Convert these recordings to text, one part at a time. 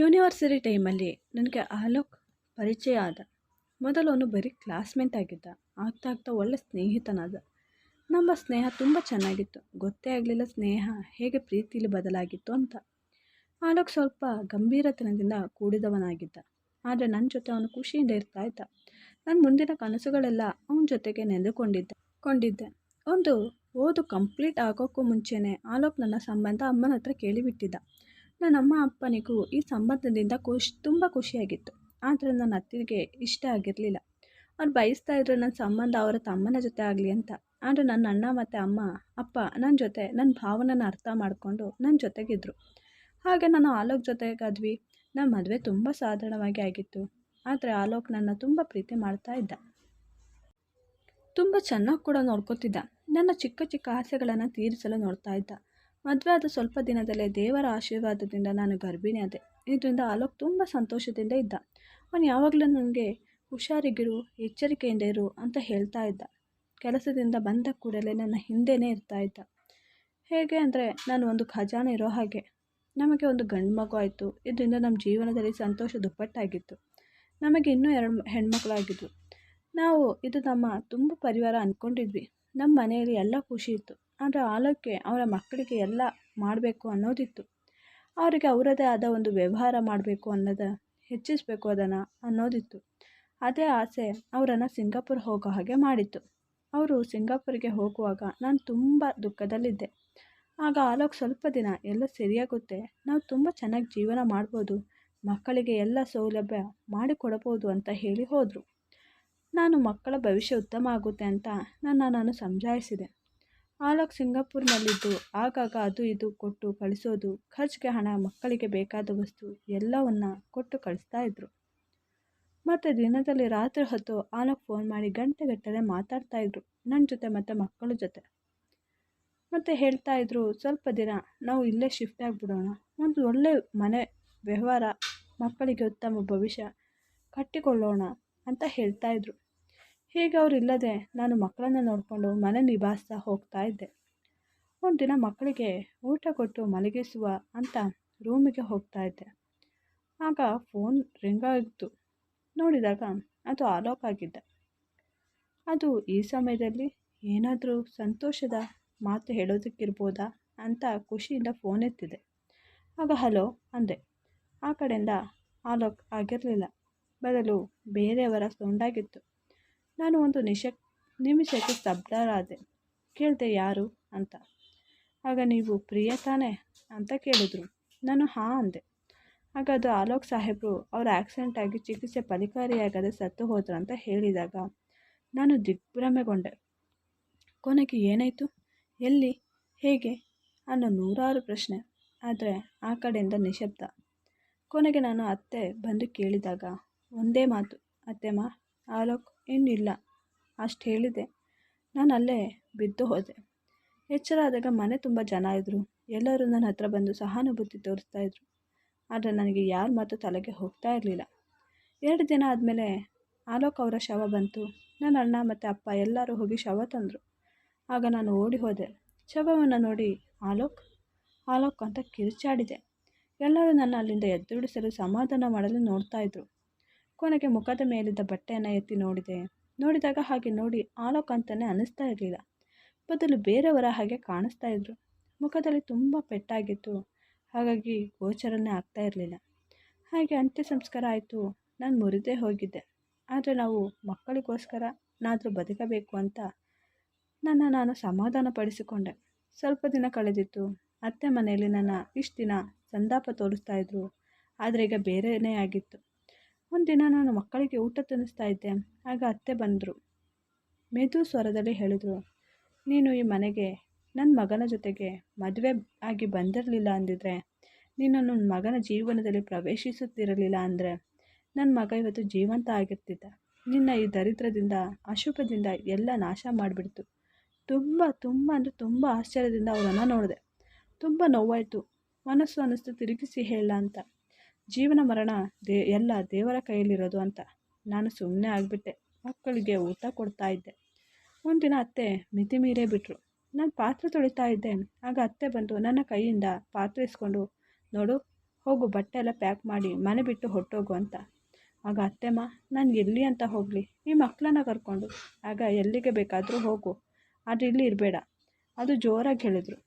University ಟೈಮಲ್ಲಿ ನನಗೆ ಆಲೋಕ್ ಪರಿಚಯ ಆದ. ಮೊದಲು ಅವನು ಬರೀ ಕ್ಲಾಸ್ಮೇಟ್ ಆಗಿದ್ದ. ಆಗ್ತಾ ಆಗ್ತಾ ಒಳ್ಳೆ ಸ್ನೇಹಿತನಾದ. ನಮ್ಮ ಸ್ನೇಹ ತುಂಬ ಚೆನ್ನಾಗಿತ್ತು. ಗೊತ್ತೇ ಆಗಲಿಲ್ಲ ಸ್ನೇಹ ಹೇಗೆ ಪ್ರೀತಿಲಿ ಬದಲಾಗಿತ್ತು ಅಂತ. ಆಲೋಕ್ ಸ್ವಲ್ಪ ಗಂಭೀರತನದಿಂದ ಕೂಡಿದವನಾಗಿದ್ದ. ಆದರೆ ನನ್ನ ಜೊತೆ ಅವನು ಖುಷಿಯಿಂದ ಇರ್ತಾ ಇದ್ದ. ನನ್ನ ಮುಂದಿನ ಕನಸುಗಳೆಲ್ಲ ಅವನ ಜೊತೆಗೆ ನೆನೆದುಕೊಂಡಿದ್ದೆ ಕೊಂಡಿದ್ದೆ. ಒಂದು ಓದು ಕಂಪ್ಲೀಟ್ ಆಗೋಕ್ಕೂ ಮುಂಚೆನೇ ಆಲೋಕ್ ನನ್ನ ಸಂಬಂಧ ಅಮ್ಮನ ಹತ್ರ ಕೇಳಿಬಿಟ್ಟಿದ್ದ. ನನ್ನ ಅಮ್ಮ ಅಪ್ಪನಿಗೂ ಈ ಸಂಬಂಧದಿಂದ ಖುಷಿ, ತುಂಬ ಖುಷಿಯಾಗಿತ್ತು. ಆದರೆ ನನ್ನ ಅತ್ತಿಗೆ ಇಷ್ಟ ಆಗಿರಲಿಲ್ಲ. ಅವ್ರು ಬಯಸ್ತಾ ಇದ್ರು ನನ್ನ ಸಂಬಂಧ ಅವರ ತಮ್ಮನ ಜೊತೆ ಆಗಲಿ ಅಂತ. ಆದರೆ ನನ್ನ ಅಣ್ಣ ಮತ್ತು ಅಮ್ಮ, ಅಪ್ಪ ನನ್ನ ಜೊತೆ ನನ್ನ ಭಾವನನ ಅರ್ಥ ಮಾಡಿಕೊಂಡು ನನ್ನ ಜೊತೆಗಿದ್ರು. ಹಾಗೆ ನಾನು ಆಲೋಕ್ ಜೊತೆಗಾದ್ವಿ ನಮ್ಮ ಮದುವೆ ತುಂಬ ಸಾಧಾರಣವಾಗಿ ಆಗಿತ್ತು. ಆದರೆ ಆಲೋಕ್ ನನ್ನ ತುಂಬ ಪ್ರೀತಿ ಮಾಡ್ತಾ ಇದ್ದ. ತುಂಬ ಚೆನ್ನಾಗಿ ಕೂಡ ನೋಡ್ಕೋತಿದ್ದ. ನನ್ನ ಚಿಕ್ಕ ಚಿಕ್ಕ ಆಸೆಗಳನ್ನು ತೀರಿಸಲು ನೋಡ್ತಾ ಇದ್ದ. ಮದುವೆ ಆದ ಸ್ವಲ್ಪ ದಿನದಲ್ಲೇ ದೇವರ ಆಶೀರ್ವಾದದಿಂದ ನಾನು ಗರ್ಭಿಣಿ ಆದೆ. ಇದರಿಂದ ಆಲೋಕ್ ತುಂಬ ಸಂತೋಷದಿಂದ ಇದ್ದ. ಅವನು ಯಾವಾಗಲೂ ನನಗೆ, ಹುಷಾರಿಗಿರು, ಎಚ್ಚರಿಕೆಯಿಂದ ಇರು ಅಂತ ಹೇಳ್ತಾ ಇದ್ದ. ಕೆಲಸದಿಂದ ಬಂದ ಕೂಡಲೇ ನನ್ನ ಹಿಂದೆನೇ ಇರ್ತಾ ಇದ್ದ. ಹೇಗೆ ಅಂದರೆ, ನಾನು ಒಂದು ಖಜಾನೆ ಇರೋ ಹಾಗೆ. ನಮಗೆ ಒಂದು ಗಂಡು ಮಗು ಆಯಿತು. ಇದರಿಂದ ನಮ್ಮ ಜೀವನದಲ್ಲಿ ಸಂತೋಷ ದುಪ್ಪಟ್ಟಾಗಿತ್ತು. ನಮಗೆ ಇನ್ನೂ ಎರಡು ಹೆಣ್ಮಕ್ಳಾಗಿದ್ದರು ನಾವು ಇದು ನಮ್ಮ ತುಂಬ ಪರಿವಾರ ಅಂದ್ಕೊಂಡಿದ್ವಿ ನಮ್ಮ ಮನೆಯಲ್ಲಿ ಎಲ್ಲ ಖುಷಿ ಇತ್ತು. ಆದರೆ ಆಲೋಕೆ ಅವರ ಮಕ್ಕಳಿಗೆ ಎಲ್ಲ ಮಾಡಬೇಕು ಅನ್ನೋದಿತ್ತು. ಅವರಿಗೆ ಅವರದೇ ಆದ ಒಂದು ವ್ಯವಹಾರ ಮಾಡಬೇಕು ಅನ್ನೋದು, ಹೆಚ್ಚಿಸಬೇಕು ಅದನ್ನು ಅನ್ನೋದಿತ್ತು. ಅದೇ ಆಸೆ ಅವರನ್ನು ಸಿಂಗಾಪುರ್ ಹೋಗೋ ಹಾಗೆ ಮಾಡಿತ್ತು. ಅವರು ಸಿಂಗಾಪುರಿಗೆ ಹೋಗುವಾಗ ನಾನು ತುಂಬ ದುಃಖದಲ್ಲಿದ್ದೆ. ಆಗ ಆಲೋಕ್ ಸ್ವಲ್ಪ ದಿನ, ಎಲ್ಲ ಸರಿಯಾಗುತ್ತೆ, ನಾವು ತುಂಬ ಚೆನ್ನಾಗಿ ಜೀವನ ಮಾಡ್ಬೋದು, ಮಕ್ಕಳಿಗೆ ಎಲ್ಲ ಸೌಲಭ್ಯ ಮಾಡಿಕೊಡಬಹುದು ಅಂತ ಹೇಳಿ ಹೋದರು. ನಾನು ಮಕ್ಕಳ ಭವಿಷ್ಯ ಉತ್ತಮ ಆಗುತ್ತೆ ಅಂತ ನನ್ನ ನಾನು ಸಮಜಾಯಿಸಿದೆ ಆಲೋಕ್ ಸಿಂಗಾಪುರ್ನಲ್ಲಿದ್ದು, ಆಗಾಗ ಅದು ಇದು ಕೊಟ್ಟು ಕಳಿಸೋದು, ಖರ್ಚಿಗೆ ಹಣ ಮಕ್ಕಳಿಗೆ ಬೇಕಾದ ವಸ್ತು ಎಲ್ಲವನ್ನ ಕೊಟ್ಟು ಕಳಿಸ್ತಾ ಇದ್ರು. ಮತ್ತು ದಿನದಲ್ಲಿ ರಾತ್ರಿ ಹೊತ್ತು ಆಲೋಕ್ ಫೋನ್ ಮಾಡಿ ಗಂಟೆಗಟ್ಟಲೆ ಮಾತಾಡ್ತಾ ಇದ್ರು ನನ್ನ ಜೊತೆ ಮತ್ತು ಮಕ್ಕಳ ಜೊತೆ. ಮತ್ತು ಹೇಳ್ತಾ ಇದ್ರು, ಸ್ವಲ್ಪ ದಿನ, ನಾವು ಇಲ್ಲೇ ಶಿಫ್ಟ್ ಆಗಿಬಿಡೋಣ. ಒಂದು ಒಳ್ಳೆ ಮನೆ ವ್ಯವಹಾರ, ಮಕ್ಕಳಿಗೆ ಉತ್ತಮ ಭವಿಷ್ಯ, ಕಟ್ಟಿಕೊಳ್ಳೋಣ, ಅಂತ ಹೇಳ್ತಾ ಇದ್ರು. ಹೀಗೆ ಅವರಿಲ್ಲದೆ ನಾನು ಮಕ್ಕಳನ್ನ ನೋಡಿಕೊಂಡು ಮನೆ ನಿಭಾಯಿಸ್ತಾ ಹೋಗ್ತಾ ಇದ್ದೆ. ಒಂದು ದಿನ ಮಕ್ಕಳಿಗೆ ಊಟ ಕೊಟ್ಟು ಮಲಗಿಸುವ ಅಂತ ರೂಮಿಗೆ ಹೋಗ್ತಾ ಇದ್ದೆ. ಆಗ ಫೋನ್ ರಿಂಗ್ ಆಗಿತ್ತು ನೋಡಿದಾಗ ಅದು ಆಲೋಕ್ ಆಗಿದ್ದೆ. ಅದು ಈ ಸಮಯದಲ್ಲಿ ಏನಾದರೂ ಸಂತೋಷದ ಮಾತು ಹೇಳೋದಕ್ಕಿರ್ಬೋದಾ ಅಂತ ಖುಷಿಯಿಂದ ಫೋನ್ ಎತ್ತಿದೆ. ಆಗ ಹಲೋ ಅಂದೆ. ಆ ಕಡೆಯಿಂದ ಆಲೋಕ್ ಆಗಿರಲಿಲ್ಲ. ಬದಲು ಬೇರೆಯವರ ಸೌಂಡಾಗಿತ್ತು. ನಾನು ಒಂದು ನಿಶ, ನಿಮಿಷಕ್ಕೆ ಸ್ತಬ್ಧರಾದೆ. ಕೇಳಿದೆ ಯಾರು? ಅಂತ. ಆಗ ನೀವು, ಪ್ರಿಯ ತಾನೇ? ಅಂತ ಕೇಳಿದ್ರು. ನಾನು, ಹಾಂ, ಅಂದೆ. ಆಗ ಅದು ಆಲೋಕ್ ಸಾಹೇಬರು ಅವರ ಆಕ್ಸಿಡೆಂಟ್ ಆಗಿ ಚಿಕಿತ್ಸೆ ಫಲಿಕಾರಿಯಾಗದೆ ಸತ್ತು ಹೋದ್ರು ಅಂತ ಹೇಳಿದಾಗ ನಾನು ದಿಗ್ಭ್ರಮೆಗೊಂಡೆ. ಕೊನೆಗೆ ಏನಾಯಿತು? ಎಲ್ಲಿ? ಹೇಗೆ? ಅನ್ನೋ ನೂರಾರು ಪ್ರಶ್ನೆ. ಆದರೆ ಆ ಕಡೆಯಿಂದ ನಿಶಬ್ದ. ಕೊನೆಗೆ ನಾನು ಅತ್ತೆ ಬಂದು ಕೇಳಿದಾಗ, ಒಂದೇ ಮಾತು. ಅತ್ತೆಮ್ಮ, ಆಲೋಕ್ ಇನ್ನಿಲ್ಲ ಅಷ್ಟು ಹೇಳಿದೆ. ನಾನು ಅಲ್ಲೇ ಬಿದ್ದು ಹೋದೆ. ಎಚ್ಚರ ಆದಾಗ ಮನೆ ತುಂಬ ಜನ ಇದ್ದರು ಎಲ್ಲರೂ ನನ್ನ ಹತ್ರ ಬಂದು ಸಹಾನುಭೂತಿ ತೋರಿಸ್ತಾ ಇದ್ರು. ಆದರೆ ನನಗೆ ಯಾರ ಮಾತು ತಲೆಗೆ ಹೋಗ್ತಾ ಇರಲಿಲ್ಲ. ಎರಡು ದಿನ ಆದಮೇಲೆ ಆಲೋಕ್ ಅವರ ಶವ ಬಂತು. ನನ್ನ ಅಣ್ಣ ಮತ್ತು ಅಪ್ಪ ಎಲ್ಲರೂ ಹೋಗಿ ಶವ ತಂದರು. ಆಗ ನಾನು ಓಡಿ ಹೋದೆ. ಶವವನ್ನು ನೋಡಿ ಆಲೋಕ್ ಆಲೋಕ್ ಅಂತ ಕಿರುಚಾಡಿದೆ. ಎಲ್ಲರೂ ನನ್ನ ಅಲ್ಲಿಂದ ಎದ್ದುಡಿಸಲು ಸಮಾಧಾನ ಮಾಡಲು ಇದ್ರು. ಕೊನೆಗೆ ಮುಖದ ಮೇಲಿದ್ದ ಬಟ್ಟೆಯನ್ನು ಎತ್ತಿ ನೋಡಿದೆ. ನೋಡಿದಾಗ ಹಾಗೆ ನೋಡಿ ಆಲೋಕ್ ಅಂತಲೇ ಅನ್ನಿಸ್ತಾ ಇರಲಿಲ್ಲ. ಬದಲು ಬೇರೆಯವರ ಹಾಗೆ ಕಾಣಿಸ್ತಾ ಇದ್ರು. ಮುಖದಲ್ಲಿ ತುಂಬ ಪೆಟ್ಟಾಗಿತ್ತು. ಹಾಗಾಗಿ ಗೋಚರನೇ ಆಗ್ತಾ ಇರಲಿಲ್ಲ. ಹಾಗೆ ಅಂತ್ಯ ಸಂಸ್ಕಾರ ಆಯಿತು. ನಾನು ಮುರಿದೇ ಹೋಗಿದ್ದೆ. ಆದರೆ ನಾವು ಮಕ್ಕಳಿಗೋಸ್ಕರ ನಾದರೂ ಬದುಕಬೇಕು ಅಂತ ನನ್ನ ನಾನು ಸಮಾಧಾನ ಪಡಿಸಿಕೊಂಡೆ. ಸ್ವಲ್ಪ ದಿನ ಕಳೆದಿತ್ತು. ಅತ್ತೆ ಮನೆಯಲ್ಲಿ ನನ್ನ ಇಷ್ಟು ದಿನ ಸಂದಾಪ ತೋರಿಸ್ತಾ ಇದ್ರು. ಆದರೆ ಈಗ ಬೇರೆಯೇ ಆಗಿತ್ತು. ಒಂದಿನ ನಾನು ಮಕ್ಕಳಿಗೆ ಊಟ ತಿನ್ನಿಸ್ತಾ ಇದ್ದೆ. ಆಗ ಅತ್ತೆ ಬಂದರು. ಮೆದು ಸ್ವರದಲ್ಲಿ ಹೇಳಿದರು, ನೀನು ಈ ಮನೆಗೆ ನನ್ನ ಮಗನ ಜೊತೆಗೆ ಮದುವೆ ಆಗಿ ಬಂದಿರಲಿಲ್ಲ ಅಂದಿದ್ರೆ ನೀನು ನನ್ನ ಮಗನ ಜೀವನದಲ್ಲಿ ಪ್ರವೇಶಿಸುತ್ತಿರಲಿಲ್ಲ ಅಂದರೆ ನನ್ನ ಮಗ ಇವತ್ತು ಜೀವಂತ ಆಗಿರ್ತಿದ್ದ. ನಿನ್ನ ಈ ದರಿದ್ರದಿಂದ, ಅಶುಭದಿಂದ ಎಲ್ಲ ನಾಶ ಮಾಡಿಬಿಡ್ತು. ತುಂಬ ತುಂಬ ಅಂದರೆ ತುಂಬ ಆಶ್ಚರ್ಯದಿಂದ ಅವರನ್ನು ನೋಡಿದೆ. ತುಂಬ ನೋವಾಯಿತು. ಮನಸ್ಸು ಅನ್ನಿಸ್ತು, ತಿರುಗಿಸಿ ಹೇಳ ಅಂತ. ಜೀವನ ಮರಣ ದೇ, ಎಲ್ಲ ದೇವರ ಕೈಯಲ್ಲಿರೋದು ಅಂತ ನಾನು ಸುಮ್ಮನೆ ಆಗಿಬಿಟ್ಟೆ. ಮಕ್ಕಳಿಗೆ ಊಟ ಕೊಡ್ತಾ ಇದ್ದೆ. ಒಂದಿನ ಅತ್ತೆ ಮಿತಿ ಮೀರೇ ಬಿಟ್ಟರು ನಾನು ಪಾತ್ರೆ ತೊಳಿತಾ ಇದ್ದೆ. ಆಗ ಅತ್ತೆ ಬಂದು ನನ್ನ ಕೈಯಿಂದ ಪಾತ್ರೆ ಇಸ್ಕೊಂಡು, ನೋಡು, ಹೋಗು, ಬಟ್ಟೆ ಎಲ್ಲ ಪ್ಯಾಕ್ ಮಾಡಿ ಮನೆ ಬಿಟ್ಟು ಹೊಟ್ಟೋಗು ಅಂತ. ಆಗ ಅತ್ತೆಮ್ಮ, ನಾನು ಎಲ್ಲಿ ಅಂತ ಹೋಗಲಿ. ಈ ಮಕ್ಕಳನ್ನ ಕರ್ಕೊಂಡು. ಆಗ ಎಲ್ಲಿಗೆ ಬೇಕಾದರೂ ಹೋಗು. ಆದರೆ ಇಲ್ಲಿ ಇರಬೇಡ. ಅದು ಜೋರಾಗಿ ಹೇಳಿದರು.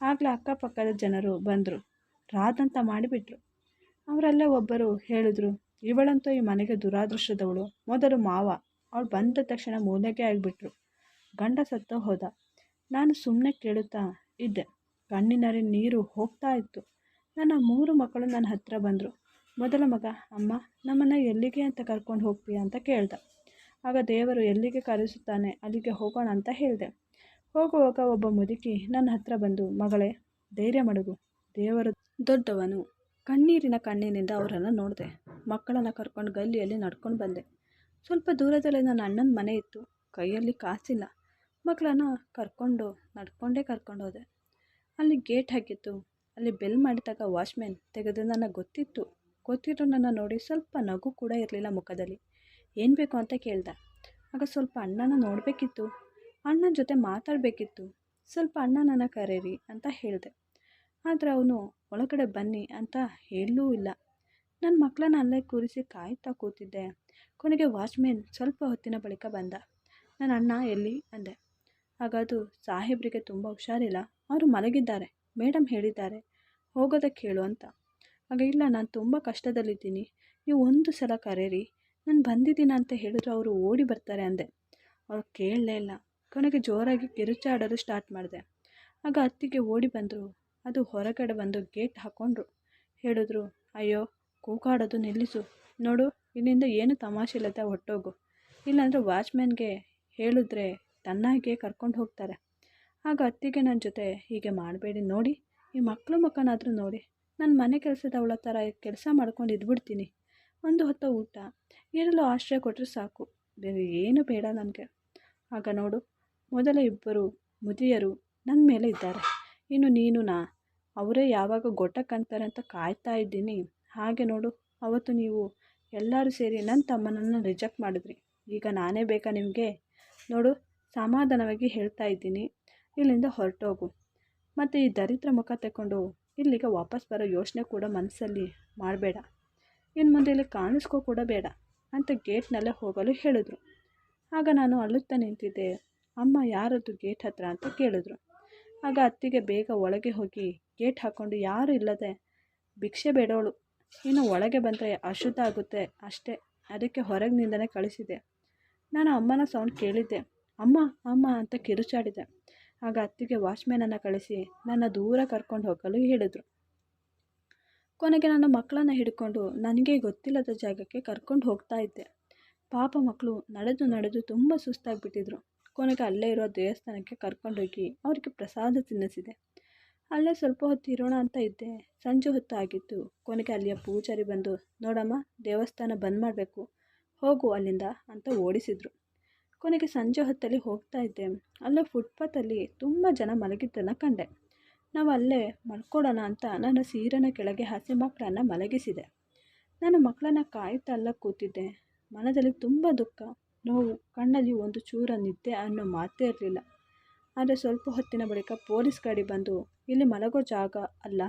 ಆಗಲೇ ಅಕ್ಕಪಕ್ಕದ ಜನರು ಬಂದರು. ರಾದಂತ ಮಾಡಿಬಿಟ್ರು. ಅವರಲ್ಲೇ ಒಬ್ಬರು ಹೇಳಿದ್ರು, ಇವಳಂತೂ ಈ ಮನೆಗೆ ದುರಾದೃಷ್ಟದವಳು. ಮೊದಲು ಮಾವ. ಅವಳು ಬಂದ ತಕ್ಷಣ ಮೂಲೆಗೆ ಆಗಿಬಿಟ್ರು. ಗಂಡ ಸತ್ತ ಹೋದ. ನಾನು ಸುಮ್ಮನೆ ಕೇಳುತ್ತಾ ಇದ್ದೆ. ಕಣ್ಣಿನರಿ ನೀರು ಹೋಗ್ತಾ ಇತ್ತು. ನನ್ನ ಮೂರು ಮಕ್ಕಳು ನನ್ನ ಹತ್ತಿರ ಬಂದರು. ಮೊದಲ ಮಗ, ಅಮ್ಮ, ನಮ್ಮನ್ನು ಎಲ್ಲಿಗೆ ಅಂತ ಕರ್ಕೊಂಡು ಹೋಗ್ತೀಯ ಅಂತ ಕೇಳ್ದ. ಆಗ ದೇವರು ಎಲ್ಲಿಗೆ ಕರೆಸುತ್ತಾನೆ, ಅಲ್ಲಿಗೆ ಹೋಗೋಣ ಅಂತ ಹೇಳಿದೆ. ಹೋಗುವಾಗ ಒಬ್ಬ ಮುದುಕಿ ನನ್ನ ಹತ್ರ ಬಂದು, ಮಗಳೇ, ಧೈರ್ಯ ಮಡಗು. ದೇವರು ದೊಡ್ಡವನು. ಕಣ್ಣೀರಿನ ಕಣ್ಣಿನಿಂದ ಅವರನ್ನು ನೋಡಿದೆ. ಮಕ್ಕಳನ್ನು ಕರ್ಕೊಂಡು ಗಲ್ಲಿಯಲ್ಲಿ ನಡ್ಕೊಂಡು ಬಂದೆ. ಸ್ವಲ್ಪ ದೂರದಲ್ಲಿ ನನ್ನ ಅಣ್ಣನ ಮನೆ ಇತ್ತು. ಕೈಯಲ್ಲಿ ಕಾಸಿಲ್ಲ. ಮಕ್ಕಳನ್ನು ಕರ್ಕೊಂಡು ನಡ್ಕೊಂಡೇ ಕರ್ಕೊಂಡು ಹೋದೆ. ಅಲ್ಲಿ ಗೇಟ್ ಹಾಕಿತ್ತು. ಅಲ್ಲಿ ಬೆಲ್ ಮಾಡಿದಾಗ ವಾಚ್ಮ್ಯಾನ್ ತೆಗೆದು ನನಗೆ ಗೊತ್ತಿತ್ತು. ಗೊತ್ತಿರೋ ನನ್ನ ನೋಡಿ ಸ್ವಲ್ಪ ನಗು ಕೂಡ ಇರಲಿಲ್ಲ ಮುಖದಲ್ಲಿ. ಏನು ಬೇಕು ಅಂತ ಕೇಳ್ದೆ. ಆಗ ಸ್ವಲ್ಪ ಅಣ್ಣನ ನೋಡಬೇಕಿತ್ತು. ಅಣ್ಣನ ಜೊತೆ ಮಾತಾಡಬೇಕಿತ್ತು. ಸ್ವಲ್ಪ ಅಣ್ಣನನ್ನು ಕರೀರಿ ಅಂತ ಹೇಳಿದೆ. ಆದರೆ ಅವನು ಒಳಗಡೆ ಬನ್ನಿ ಅಂತ ಹೇಳಲೂ ಇಲ್ಲ. ನನ್ನ ಮಕ್ಕಳನ್ನ ಅಲ್ಲೇ ಕೂರಿಸಿ ಕಾಯ್ತಾ ಕೂತಿದ್ದೆ. ಕೊನೆಗೆ ವಾಚ್ಮ್ಯಾನ್ ಸ್ವಲ್ಪ ಹೊತ್ತಿನ ಬಳಿಕ ಬಂದ. ನನ್ನ ಅಣ್ಣ ಎಲ್ಲಿ? ಅಂದೆ. ಆಗ ಅದು ಸಾಹೇಬ್ರಿಗೆ ತುಂಬ ಹುಷಾರಿಲ್ಲ. ಅವರು ಮಲಗಿದ್ದಾರೆ. ಮೇಡಮ್ ಹೇಳಿದ್ದಾರೆ. ಹೋಗೋದಕ್ಕೆ ಹೇಳು ಅಂತ. ಆಗ ಇಲ್ಲ, ನಾನು ತುಂಬ ಕಷ್ಟದಲ್ಲಿದ್ದೀನಿ. ನೀವು ಒಂದು ಸಲ ಕರೀರಿ. ನಾನು ಬಂದಿದ್ದೀನ ಅಂತ ಹೇಳಿದ್ರು ಅವರು ಓಡಿ ಬರ್ತಾರೆ ಅಂದೆ. ಅವ್ರು ಕೇಳಲೇ ಇಲ್ಲ. ಕೊನೆಗೆ ಜೋರಾಗಿ ಕಿರುಚಾಡಲು ಸ್ಟಾರ್ಟ್ ಮಾಡಿದೆ. ಆಗ ಅತ್ತಿಗೆ ಓಡಿ ಬಂದರು ಅದು ಹೊರಗಡೆ ಬಂದು ಗೇಟ್ ಹಾಕ್ಕೊಂಡ್ರು ಹೇಳಿದ್ರು, ಅಯ್ಯೋ, ಕೂಗಾಡೋದು ನಿಲ್ಲಿಸು. ನೋಡು, ಇಲ್ಲಿಂದ ಏನು ತಮಾಷೆ ಇಲ್ಲದ ಹೊಟ್ಟೋಗು ಇಲ್ಲಾಂದರೆ ವಾಚ್ಮ್ಯಾನ್ಗೆ ಹೇಳಿದ್ರೆ ತನ್ನಾಗೆ ಕರ್ಕೊಂಡು ಹೋಗ್ತಾರೆ. ಆಗ ಅತ್ತಿಗೆ ನನ್ನ ಜೊತೆ, ಹೀಗೆ ಮಾಡಬೇಡಿ, ನೋಡಿ. ಈ ಮಕ್ಕಳು ಮಕ್ಕನಾದರೂ ನೋಡಿ. ನನ್ನ ಮನೆ ಕೆಲಸದವಳ ಥರ ಕೆಲಸ ಮಾಡ್ಕೊಂಡು ಇದ್ಬಿಡ್ತೀನಿ. ಒಂದು ಹೊತ್ತ ಊಟ. ಏನೆಲ್ಲ ಆಶ್ರಯ ಕೊಟ್ಟರೆ ಸಾಕು. ಬೇರೆ ಏನು ಬೇಡ ನನಗೆ. ಆಗ ನೋಡು, ಮೊದಲ ಇಬ್ಬರು ಮುದಿಯರು ನನ್ನ ಮೇಲೆ ಇದ್ದಾರೆ. ಇನ್ನು ನೀನು ನಾ. ಅವರೇ ಯಾವಾಗ ಗೊಟ್ಟಕ್ಕಂತಾರೆ ಅಂತ ಕಾಯ್ತಾ ಇದ್ದೀನಿ. ಹಾಗೆ ನೋಡು, ಅವತ್ತು ನೀವು ಎಲ್ಲರೂ ಸೇರಿ ನನ್ನ ತಮ್ಮನನ್ನು ರಿಜೆಕ್ಟ್ ಮಾಡಿದ್ರಿ. ಈಗ ನಾನೇ ಬೇಕಾ ನಿಮಗೆ? ನೋಡು, ಸಮಾಧಾನವಾಗಿ ಹೇಳ್ತಾ ಇದ್ದೀನಿ. ಇಲ್ಲಿಂದ ಹೊರಟೋಗು. ಮತ್ತು ಈ ದರಿದ್ರ ಮುಖ ತಗೊಂಡು ಇಲ್ಲಿಗೆ ವಾಪಸ್ ಬರೋ ಯೋಚನೆ ಕೂಡ ಮನಸ್ಸಲ್ಲಿ ಮಾಡಬೇಡ. ಇನ್ನು ಮುಂದೆ ಇಲ್ಲಿ ಕಾಣಿಸ್ಕೋ ಕೂಡ ಬೇಡ ಅಂತ ಗೇಟ್ನಲ್ಲೇ ಹೋಗಲು ಹೇಳಿದ್ರು. ಆಗ ನಾನು ಅಳುತ್ತಾ ನಿಂತಿದ್ದೆ. ಅಮ್ಮ ಯಾರದ್ದು ಗೇಟ್ ಹತ್ರ ಅಂತ ಕೇಳಿದ್ರು. ಆಗ ಅತ್ತಿಗೆ ಬೇಗ ಒಳಗೆ ಹೋಗಿ ಗೇಟ್ ಹಾಕ್ಕೊಂಡು ಯಾರು ಇಲ್ಲದೆ ಭಿಕ್ಷೆ ಬೇಡೋಳು ಇನ್ನು ಒಳಗೆ ಬಂದರೆ ಅಶುದ್ಧ ಆಗುತ್ತೆ ಅಷ್ಟೇ. ಅದಕ್ಕೆ ಹೊರಗಿನಿಂದನೇ ಕಳಿಸಿದೆ. ನಾನು ಅಮ್ಮನ ಸೌಂಡ್ ಕೇಳಿದ್ದೆ. ಅಮ್ಮ ಅಮ್ಮ ಅಂತ ಕಿರುಚಾಡಿದೆ. ಆಗ ಅತ್ತಿಗೆ ವಾಚ್ಮ್ಯಾನನ್ನು ಕಳಿಸಿ ನನ್ನ ದೂರ ಕರ್ಕೊಂಡು ಹೋಗಲು ಹೇಳಿದರು. ಕೊನೆಗೆ ನನ್ನ ಮಕ್ಕಳನ್ನ ಹಿಡ್ಕೊಂಡು ನನಗೆ ಗೊತ್ತಿಲ್ಲದ ಜಾಗಕ್ಕೆ ಕರ್ಕೊಂಡು ಹೋಗ್ತಾ ಇದ್ದೆ. ಪಾಪ ಮಕ್ಕಳು ನಡೆದು ನಡೆದು ತುಂಬ ಸುಸ್ತಾಗಿಬಿಟ್ಟಿದ್ರು. ಕೊನೆಗೆ ಅಲ್ಲೇ ಇರೋ ದೇವಸ್ಥಾನಕ್ಕೆ ಕರ್ಕೊಂಡೋಗಿ ಅವರಿಗೆ ಪ್ರಸಾದ ತಿನ್ನಿಸಿದೆ. ಅಲ್ಲೇ ಸ್ವಲ್ಪ ಹೊತ್ತು ಇರೋಣ ಅಂತ ಇದ್ದೆ. ಸಂಜೆ ಹೊತ್ತು ಆಗಿತ್ತು. ಕೊನೆಗೆ ಅಲ್ಲಿಯ ಪೂಜಾರಿ ಬಂದು, ನೋಡಮ್ಮ, ದೇವಸ್ಥಾನ ಬಂದ್ ಮಾಡಬೇಕು. ಹೋಗು ಅಲ್ಲಿಂದ ಅಂತ ಓಡಿಸಿದ್ರು. ಕೊನೆಗೆ ಸಂಜೆ ಹೊತ್ತಲ್ಲಿ ಹೋಗ್ತಾ ಇದ್ದೆ. ಅಲ್ಲೇ ಫುಟ್ಪಾತಲ್ಲಿ ತುಂಬ ಜನ ಮಲಗಿದ್ದನ್ನು ಕಂಡೆ. ನಾವು ಅಲ್ಲೇ ಮಲ್ಕೊಡೋಣ ಅಂತ ನನ್ನ ಸೀರೆನ ಕೆಳಗೆ ಹಸಿ ಮಕ್ಕಳನ್ನು ಮಲಗಿಸಿದೆ. ನನ್ನ ಮಕ್ಕಳನ್ನು ಕಾಯ್ತಾ ಅಲ್ಲ ಕೂತಿದ್ದೆ. ಮನದಲ್ಲಿ ತುಂಬ ದುಃಖ, ನೋವು, ಕಣ್ಣಲ್ಲಿ ಒಂದು ಚೂರ ನಿದ್ದೆ ಅನ್ನೋ ಮಾತೇ ಇರಲಿಲ್ಲ. ಆದರೆ ಸ್ವಲ್ಪ ಹೊತ್ತಿನ ಬಳಿಕ ಪೊಲೀಸ್ ಗಾಡಿ ಬಂದು ಇಲ್ಲಿ ಮಲಗೋ ಜಾಗ ಅಲ್ಲ.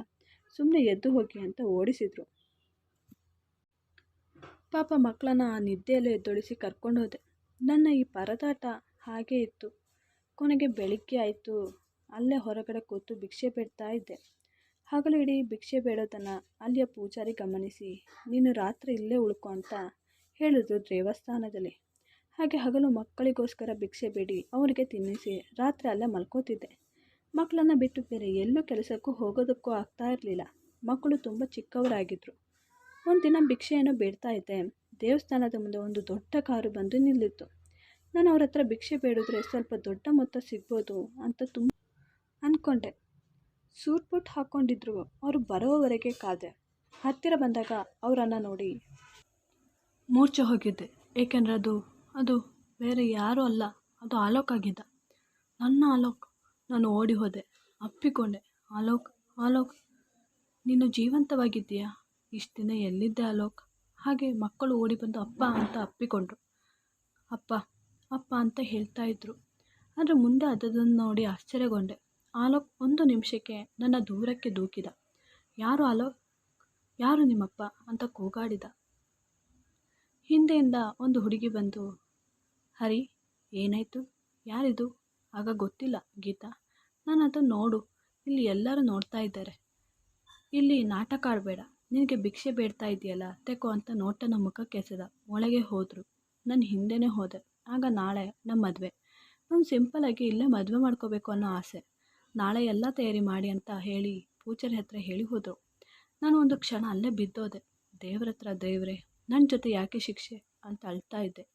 ಸುಮ್ಮನೆ ಎದ್ದು ಹೋಗಿ ಅಂತ ಓಡಿಸಿದ್ರು. ಪಾಪ ಮಕ್ಕಳನ್ನ ಆ ನಿದ್ದೆಯಲ್ಲೇ ಎದ್ದೊಳಿಸಿ ಕರ್ಕೊಂಡು ಹೋದೆ ನನ್ನ ಈ ಪರದಾಟ ಹಾಗೇ ಇತ್ತು. ಕೊನೆಗೆ ಬೆಳಿಗ್ಗೆ ಆಯಿತು. ಅಲ್ಲೇ ಹೊರಗಡೆ ಕೂತು ಭಿಕ್ಷೆ ಬೇಡ್ತಾ ಇದ್ದೆ. ಹಗಲು ಇಡೀ ಭಿಕ್ಷೆ ಬೇಡೋದನ್ನು ಅಲ್ಲಿಯ ಪೂಜಾರಿ ಗಮನಿಸಿ, ನೀನು ರಾತ್ರಿ ಇಲ್ಲೇ ಉಳ್ಕೊ ಅಂತ ಹೇಳಿದ್ರು ದೇವಸ್ಥಾನದಲ್ಲಿ. ಹಾಗೆ ಹಗಲು ಮಕ್ಕಳಿಗೋಸ್ಕರ ಭಿಕ್ಷೆ ಬೇಡಿ, ಅವರಿಗೆ ತಿನ್ನಿಸಿ, ರಾತ್ರಿ ಅಲ್ಲೇ ಮಲ್ಕೋತಿದ್ದೆ. ಮಕ್ಕಳನ್ನು ಬಿಟ್ಟು ಬೇರೆ ಎಲ್ಲೂ ಕೆಲಸಕ್ಕೂ ಹೋಗೋದಕ್ಕೂ ಆಗ್ತಾ ಇರಲಿಲ್ಲ. ಮಕ್ಕಳು ತುಂಬ ಚಿಕ್ಕವರಾಗಿದ್ದರು ದಿನ ಭಿಕ್ಷೆಯನ್ನು ಬೇಡ್ತಾ ಇದ್ದೆ. ದೇವಸ್ಥಾನದ ಮುಂದೆ ಒಂದು ದೊಡ್ಡ ಕಾರು ಬಂದು ನಿಲ್ಲಿತ್ತು. ನಾನು ಅವ್ರ ಹತ್ರ ಭಿಕ್ಷೆ ಬೇಡಿದ್ರೆ ಸ್ವಲ್ಪ ದೊಡ್ಡ ಮೊತ್ತ ಸಿಗ್ಬೋದು ಅಂತ ತುಂಬ ಅಂದ್ಕೊಂಡೆ ಸೂಟ್ ಬೂಟ್ ಹಾಕ್ಕೊಂಡಿದ್ರು ಅವರು ಬರೋವರೆಗೆ ಕಾದೆ. ಹತ್ತಿರ ಬಂದಾಗ ಅವರನ್ನು ನೋಡಿ ಮೂರ್ಛೆ ಹೋಗಿದ್ದೆ ಏಕೆಂದರೆ ಅದು ಅದು ಬೇರೆ ಯಾರೂ ಅಲ್ಲ. ಅದು ಆಲೋಕ್ ಆಗಿದ್ದ. ನನ್ನ ಆಲೋಕ್ ನಾನು ಓಡಿ ಹೋದೆ ಅಪ್ಪಿಕೊಂಡೆ. ಆಲೋಕ್ ಆಲೋಕ್ ನೀನು ಜೀವಂತವಾಗಿದ್ದೀಯಾ? ಇಷ್ಟು ದಿನ ಎಲ್ಲಿದ್ದೆ ಆಲೋಕ್ ಹಾಗೆ ಮಕ್ಕಳು ಓಡಿ ಬಂದು ಅಪ್ಪ ಅಂತ ಅಪ್ಪಿಕೊಂಡ್ರು. ಅಪ್ಪ ಅಪ್ಪ ಅಂತ ಹೇಳ್ತಾ ಇದ್ರು. ಆದರೆ ಮುಂದೆ ಅದನ್ನು ನೋಡಿ ಆಶ್ಚರ್ಯಗೊಂಡೆ. ಆಲೋಕ್ ಒಂದು ನಿಮಿಷಕ್ಕೆ ನನ್ನ ದೂರಕ್ಕೆ ದೂಕಿದ. ಯಾರು ಆಲೋಕ್ ಯಾರು ನಿಮ್ಮಪ್ಪ ಅಂತ ಕೂಗಾಡಿದ. ಹಿಂದೆಯಿಂದ ಒಂದು ಹುಡುಗಿ ಬಂದು, ಹರಿ, ಏನಾಯಿತು? ಯಾರಿದು? ಆಗ ಗೊತ್ತಿಲ್ಲ, ಗೀತಾ. ನಾನು ಅದನ್ನು ನೋಡು. ಇಲ್ಲಿ ಎಲ್ಲರೂ ನೋಡ್ತಾ ಇದ್ದಾರೆ. ಇಲ್ಲಿ ನಾಟಕ ಆಡಬೇಡ. ನಿನಗೆ ಭಿಕ್ಷೆ ಬೇಡ್ತಾ ಇದೆಯಲ್ಲ ತೆಕೋ ಅಂತ ನೋಟನ ಮುಖ ಎಸೆದ ಒಳಗೆ ಹೋದರು. ನನ್ನ ಹಿಂದೆನೇ ಹೋದೆ. ಆಗ ನಾಳೆ ನಮ್ಮ ಮದುವೆ. ನಾನು ಸಿಂಪಲಾಗಿ ಇಲ್ಲೇ ಮದುವೆ ಮಾಡ್ಕೋಬೇಕು ಅನ್ನೋ ಆಸೆ. ನಾಳೆ ಎಲ್ಲ ತಯಾರಿ ಮಾಡಿ ಅಂತ ಹೇಳಿ ಪೂಜಾರಿ ಹತ್ರ ಹೇಳಿ ಹೋದರು. ನಾನು ಒಂದು ಕ್ಷಣ ಅಲ್ಲೇ ಬಿದ್ದೋದೆ. ದೇವ್ರ ಹತ್ರ, ದೇವ್ರೆ ನನ್ನ ಜೊತೆ ಯಾಕೆ ಶಿಕ್ಷೆ? ಅಂತ ಅಳ್ತಾ ಇದ್ದೆ.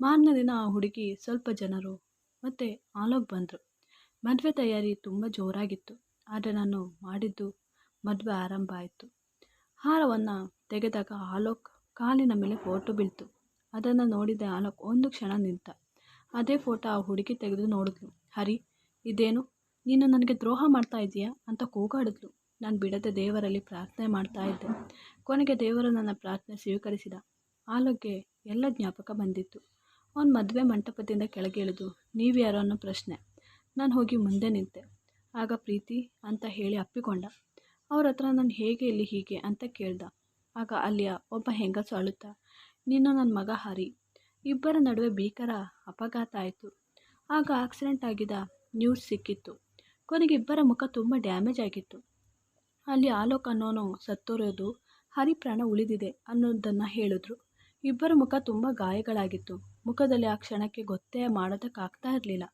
ಮಾರನೇ ದಿನ ಆ ಹುಡುಗಿ ಸ್ವಲ್ಪ ಜನರು ಮತ್ತು ಆಲೋಕ್ ಬಂದರು. ಮದುವೆ ತಯಾರಿ ತುಂಬ ಜೋರಾಗಿತ್ತು. ಆದರೆ ನಾನು ಮಾಡಿದ್ದು ಮದುವೆ ಆರಂಭ ಆಯಿತು. ಹಾರವನ್ನು ತೆಗೆದಾಗ ಆಲೋಕ್ ಕಾಲಿನ ಮೇಲೆ ಫೋಟೋ ಬೀಳ್ತು. ಅದನ್ನು ನೋಡಿದ ಆಲೋಕ್ ಒಂದು ಕ್ಷಣ ನಿಂತ. ಅದೇ ಫೋಟೋ ಆ ಹುಡುಗಿ ತೆಗೆದು ನೋಡಿದ್ಲು. ಹರಿ, ಇದೇನು? ನೀನು ನನಗೆ ದ್ರೋಹ ಮಾಡ್ತಾ ಇದೀಯಾ ಅಂತ ಕೂಗಾಡಿದ್ಲು. ನಾನು ಬಿಡದೆ ದೇವರಲ್ಲಿ ಪ್ರಾರ್ಥನೆ ಮಾಡ್ತಾ ಇದ್ದೆ. ಕೊನೆಗೆ ದೇವರು ನನ್ನ ಪ್ರಾರ್ಥನೆ ಸ್ವೀಕರಿಸಿದ. ಆಲೋಕ್ಗೆ ಎಲ್ಲ ಜ್ಞಾಪಕ ಬಂದಿತ್ತು. ಅವನ ಮದುವೆ ಮಂಟಪದಿಂದ ಕೆಳಗೆ ಇಳಿದು, ನೀವು ಯಾರೋ ಅನ್ನೋ ಪ್ರಶ್ನೆ. ನಾನು ಹೋಗಿ ಮುಂದೆ ನಿಂತೆ. ಆಗ ಪ್ರೀತಿ ಅಂತ ಹೇಳಿ ಅಪ್ಪಿಕೊಂಡ. ಅವ್ರ ಹತ್ರ ನಾನು ಹೇಗೆ ಇಲ್ಲಿ ಹೀಗೆ ಅಂತ ಕೇಳ್ದ. ಆಗ ಅಲ್ಲಿಯ ಒಬ್ಬ ಹೆಂಗಸು ಅಳುತ್ತಾ, ನೀನು ನನ್ನ ಮಗ ಹರಿ. ಇಬ್ಬರ ನಡುವೆ ಭೀಕರ ಅಪಘಾತ ಆಯಿತು. ಆಗ ಆಕ್ಸಿಡೆಂಟ್ ಆಗಿದ ನ್ಯೂಸ್ ಸಿಕ್ಕಿತ್ತು. ಕೊನೆಗೆ ಇಬ್ಬರ ಮುಖ ತುಂಬ ಡ್ಯಾಮೇಜ್ ಆಗಿತ್ತು. ಅಲ್ಲಿ ಆಲೋಕ್ ಅನ್ನೋನು ಸತ್ತೋರೋದು ಹರಿ ಪ್ರಾಣ ಉಳಿದಿದೆ ಅನ್ನೋದನ್ನು ಹೇಳಿದ್ರು. ಇಬ್ಬರ ಮುಖ ತುಂಬ ಗಾಯಗಳಾಗಿತ್ತು. ಮುಖದಲ್ಲಿ ಆ ಕ್ಷಣಕ್ಕೆ ಗೊತ್ತೇ ಮಾಡೋದಕ್ಕಾಗ್ತಾ ಇರಲಿಲ್ಲ.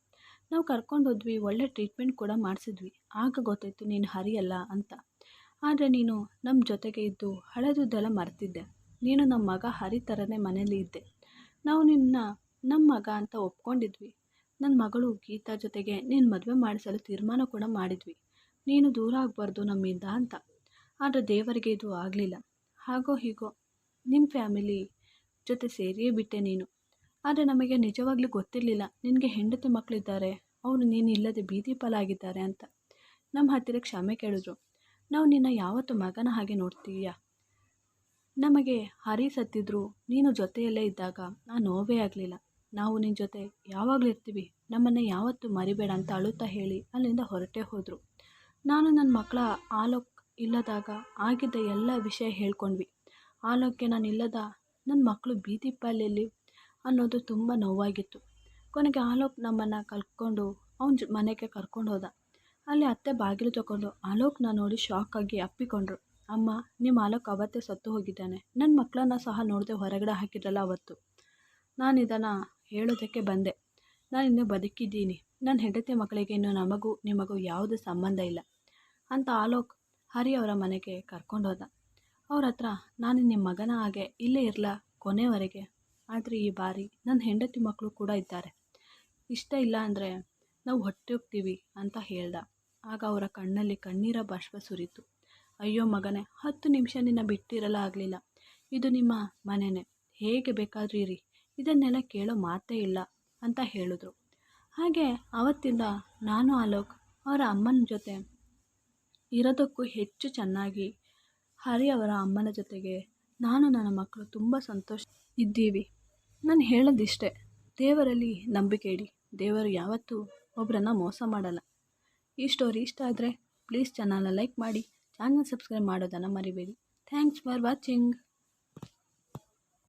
ನಾವು ಕರ್ಕೊಂಡು ಹೋದ್ವಿ, ಒಳ್ಳೆ ಟ್ರೀಟ್ಮೆಂಟ್ ಕೂಡ ಮಾಡಿಸಿದ್ವಿ. ಆಗ ಗೊತ್ತಾಯಿತು, ನೀನು ಹರಿಯಲ್ಲ ಅಂತ. ಆದರೆ ನೀನು ನಮ್ಮ ಜೊತೆಗೆ ಇದ್ದು ಹಳೆದುದ್ದೆಲ್ಲ ಮರೆತಿದ್ದೆ. ನೀನು ನಮ್ಮ ಮಗ ಹರಿ ಥರನೇ ಮನೇಲಿ ಇದ್ದೆ. ನಾವು ನಿನ್ನ ನಮ್ಮ ಮಗ ಅಂತ ಒಪ್ಕೊಂಡಿದ್ವಿ. ನನ್ನ ಮಗಳು ಗೀತಾ ಜೊತೆಗೆ ನೀನು ಮದುವೆ ಮಾಡಿಸಲು ತೀರ್ಮಾನ ಕೂಡ ಮಾಡಿದ್ವಿ. ನೀನು ದೂರ ಆಗಬಾರ್ದು ನಮ್ಮಿಂದ ಅಂತ. ಆದರೆ ದೇವರಿಗೆ ಇದು ಆಗಲಿಲ್ಲ. ಹಾಗೋ ಹೀಗೋ ನಿಮ್ಮ ಫ್ಯಾಮಿಲಿ ಜೊತೆ ಸೇರಿಯೇ ಬಿಟ್ಟೆ ನೀನು. ಆದರೆ ನಮಗೆ ನಿಜವಾಗ್ಲೂ ಗೊತ್ತಿರಲಿಲ್ಲ. ನಿನಗೆ ಹೆಂಡತಿ ಮಕ್ಕಳಿದ್ದಾರೆ ಅವರು ನೀನಿಲ್ಲದೆ ಬೀದಿ ಪಾಲಾಗಿದ್ದಾರೆ ಅಂತ. ನಮ್ಮ ಹತ್ತಿರ ಕ್ಷಮೆ ಕೇಳಿದ್ರು. ನಾವು ನಿನ್ನ ಯಾವತ್ತು ಮಗನ ಹಾಗೆ ನೋಡ್ತೀಯ? ನಮಗೆ ಹರಿ ಸತ್ತಿದ್ರು. ನೀನು ಜೊತೆಯಲ್ಲೇ ಇದ್ದಾಗ ಆ ನೋವೇ ಆಗಲಿಲ್ಲ. ನಾವು ನಿನ್ನ ಜೊತೆ ಯಾವಾಗಲೂ ಇರ್ತೀವಿ. ನಮ್ಮನ್ನು ಯಾವತ್ತೂ ಮರಿಬೇಡ ಅಂತ ಅಳುತ್ತಾ ಹೇಳಿ ಅಲ್ಲಿಂದ ಹೊರಟೇ ಹೋದರು. ನಾನು ನನ್ನ ಮಕ್ಕಳ ಆಲೋಕ್ ಇಲ್ಲದಾಗ ಆಗಿದ್ದ ಎಲ್ಲ ವಿಷಯ ಹೇಳ್ಕೊಂಡ್ವಿ. ಆಲೋಕ್ಗೆ ನಾನು ಇಲ್ಲದ ನನ್ನ ಮಕ್ಕಳು ಬೀದಿ ಪಾಲೆಯಲ್ಲಿ ಅನ್ನೋದು ತುಂಬ ನೋವಾಗಿತ್ತು. ಕೊನೆಗೆ ಆಲೋಕ್ ನಮ್ಮನ್ನು ಕಲ್ಕೊಂಡು ಅವನ ಮನೆಗೆ ಕರ್ಕೊಂಡು ಹೋದ. ಅಲ್ಲಿ ಅತ್ತೆ ಬಾಗಿಲು ತಗೊಂಡು ಆಲೋಕ್ನ ನೋಡಿ ಶಾಕ್ ಆಗಿ ಅಪ್ಪಿಕೊಂಡ್ರು. ಅಮ್ಮ ನಿಮ್ಮ ಆಲೋಕ್ ಅವತ್ತೇ ಸತ್ತು ಹೋಗಿದ್ದಾನೆ. ನನ್ನ ಮಕ್ಕಳನ್ನ ಸಹ ನೋಡದೆ ಹೊರಗಡೆ ಹಾಕಿದ್ರಲ್ಲ ಅವತ್ತು. ನಾನು ಇದನ್ನು ಹೇಳೋದಕ್ಕೆ ಬಂದೆ. ನಾನು ಇನ್ನೂ ಬದುಕಿದ್ದೀನಿ. ನನ್ನ ಹೆಂಡತಿ ಮಕ್ಕಳಿಗೆ ಇನ್ನು ನಮಗೂ ನಿಮಗೂ ಯಾವುದೇ ಸಂಬಂಧ ಇಲ್ಲ ಅಂತ ಆಲೋಕ್ ಹರಿ ಅವರ ಮನೆಗೆ ಕರ್ಕೊಂಡು ಹೋದ. ಅವ್ರ ಹತ್ರ, ನಾನು ನಿಮ್ಮ ಮಗನ ಹಾಗೆ ಇಲ್ಲೇ ಇರಲ, ಕೊನೆವರೆಗೆ? ಆದರೆ ಈ ಬಾರಿ ನನ್ನ ಹೆಂಡತಿ ಮಕ್ಕಳು ಕೂಡ ಇದ್ದಾರೆ. ಇಷ್ಟ ಇಲ್ಲ ಅಂದರೆ ನಾವು ಹೊಟ್ಟೆ ಹೋಗ್ತೀವಿ ಅಂತ ಹೇಳ್ದ. ಆಗ ಅವರ ಕಣ್ಣಲ್ಲಿ ಕಣ್ಣೀರ ಬಾಷ್ಪ ಸುರಿತು. ಅಯ್ಯೋ ಮಗನೇ, ಹತ್ತು ನಿಮಿಷ ನಿನ್ನ ಬಿಟ್ಟಿರಲ್ಲ ಆಗಲಿಲ್ಲ. ಇದು ನಿಮ್ಮ ಮನೆನೇ. ಹೇಗೆ ಬೇಕಾದ್ರೂ ಇರಿ. ಇದನ್ನೆಲ್ಲ ಕೇಳೋ ಮಾತೇ ಇಲ್ಲ ಅಂತ ಹೇಳಿದ್ರು. ಹಾಗೆ ಆವತ್ತಿಂದ ನಾನು ಆಲೋಕ್, ಅವರ ಅಮ್ಮನ ಜೊತೆ ಇರೋದಕ್ಕೂ ಹೆಚ್ಚು ಚೆನ್ನಾಗಿ ಹರಿ ಅವರ ಅಮ್ಮನ ಜೊತೆಗೆ ನಾನು ನನ್ನ ಮಕ್ಕಳು ತುಂಬ ಸಂತೋಷ ಇದ್ದೀವಿ. ನಾನು ಹೇಳೋದಿಷ್ಟೇ, ದೇವರಲ್ಲಿ ನಂಬಿಕೆ ಇಡಿ. ದೇವರು ಯಾವತ್ತೂ ಒಬ್ಬರನ್ನ ಮೋಸ ಮಾಡಲ್ಲ. ಈ ಸ್ಟೋರಿ ಇಷ್ಟ ಆದರೆ ಪ್ಲೀಸ್ ಚಾನಲ್ನ ಲೈಕ್ ಮಾಡಿ ಚಾನಲ್ ಸಬ್ಸ್ಕ್ರೈಬ್ ಮಾಡೋದನ್ನು ಮರಿಬೇಡಿ. Thanks for watching